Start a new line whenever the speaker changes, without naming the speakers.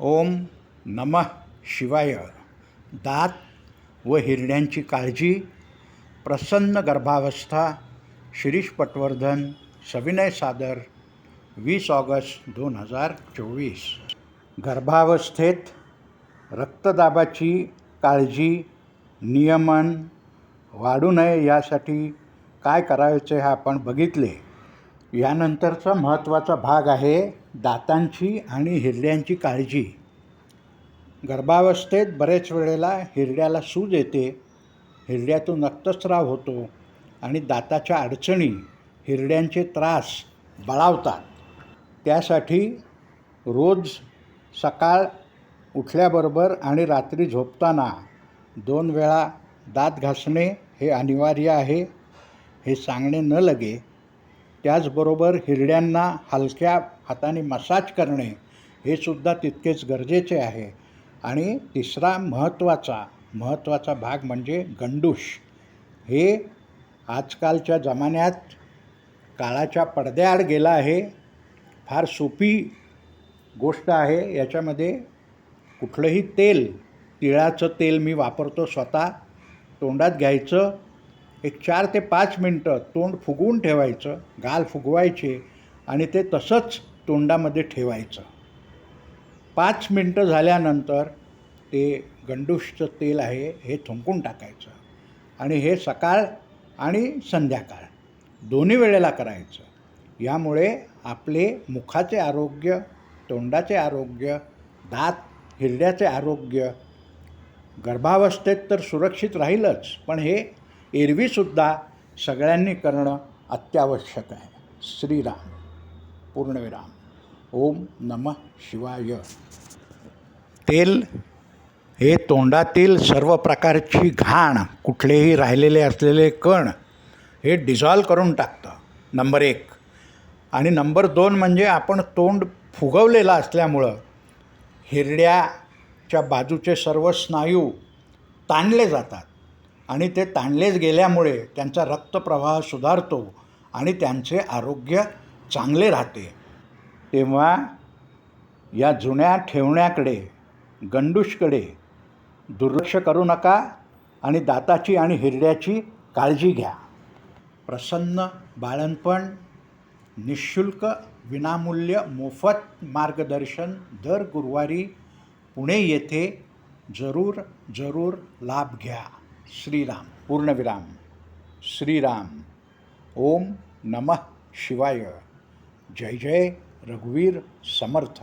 ओम नमः शिवाय. दात व हिरड्यांची काळजी प्रसन्न गर्भावस्था शिरीष पटवर्धन सविनय सादर वीस ऑगस्ट दोन हजार चोवीस. गर्भावस्थेत रक्तदाबाची काळजी नियमन वाढू नये यासाठी काय करायचे हे आपण बघितले. यानंतरचा महत्त्वाचा भाग आहे दातांची आणि हिरड्यांची काळजी. गर्भावस्थेत बरेच वेळेला हिरड्याला सूज येते हिरड्यातून रक्तस्राव होतो आणि दाताच्या अडचणी हिरड्यांचे त्रास बळावतात. त्यासाठी रोज सकाळ उठल्याबरोबर आणि रात्री झोपताना दोन वेळा दात घासणे हे अनिवार्य आहे हे सांगणे न लगे. त्याचबरोबर हिरड्यांना हलक्या हाताने मसाज करणे हे सुद्धा तितकेच गरजेचे आहे. आणि तिसरा महत्त्वाचा महत्त्वाचा भाग म्हणजे गंडूश हे आजकालच्या जमान्यात काळाच्या पडद्याआड गेला आहे. फार सोपी गोष्ट आहे. याच्यामध्ये कुठलंही तेल तिळाचं तेल मी वापरतो स्वतः. तोंडात घ्यायचं एक चार ते पाच मिनटं तोंड फुगवून ठेवायचं गाल फुगवायचे आणि ते तसंच तोंडामध्ये ठेवायचं. पाच मिनटं झाल्यानंतर ते गंडूशचं तेल आहे हे थुंकून टाकायचं आणि हे सकाळ आणि संध्याकाळ दोन्ही वेळेला करायचं. यामुळे आपले मुखाचे आरोग्य तोंडाचे आरोग्य दात हिरड्याचे आरोग्य गर्भावस्थेत तर सुरक्षित राहीलच पण हे एरवीसुद्धा सगळ्यांनी करणं अत्यावश्यक आहे. श्रीराम पूर्णविराम. ओम नमः शिवाय. तेल हे तोंडातील सर्व प्रकारची घाण कुठलेही राहिलेले असलेले कण हे डिझॉल्व करून टाकतं. नंबर एक. आणि नंबर दोन म्हणजे आपण तोंड फुगवलेलं असल्यामुळं हिरड्याच्या बाजूचे सर्व स्नायू ताणले जातात. आणि ते ताणलेच गेल्यामुळे त्यांचा रक्तप्रवाह सुधारतो आणि त्यांचे आरोग्य चांगले राहते. तेव्हा या जुन्या ठेवण्याकडे गंडूशकडे दुर्लक्ष करू नका आणि दाताची आणि हिरड्याची काळजी घ्या. प्रसन्न बाळणपण निशुल्क विनामूल्य मोफत मार्गदर्शन दर गुरुवारी पुणे येथे जरूर जरूर लाभ घ्या. श्रीराम पूर्णविराम. श्रीराम. ओम नमः शिवाय. जय जय रघुवीर समर्थ.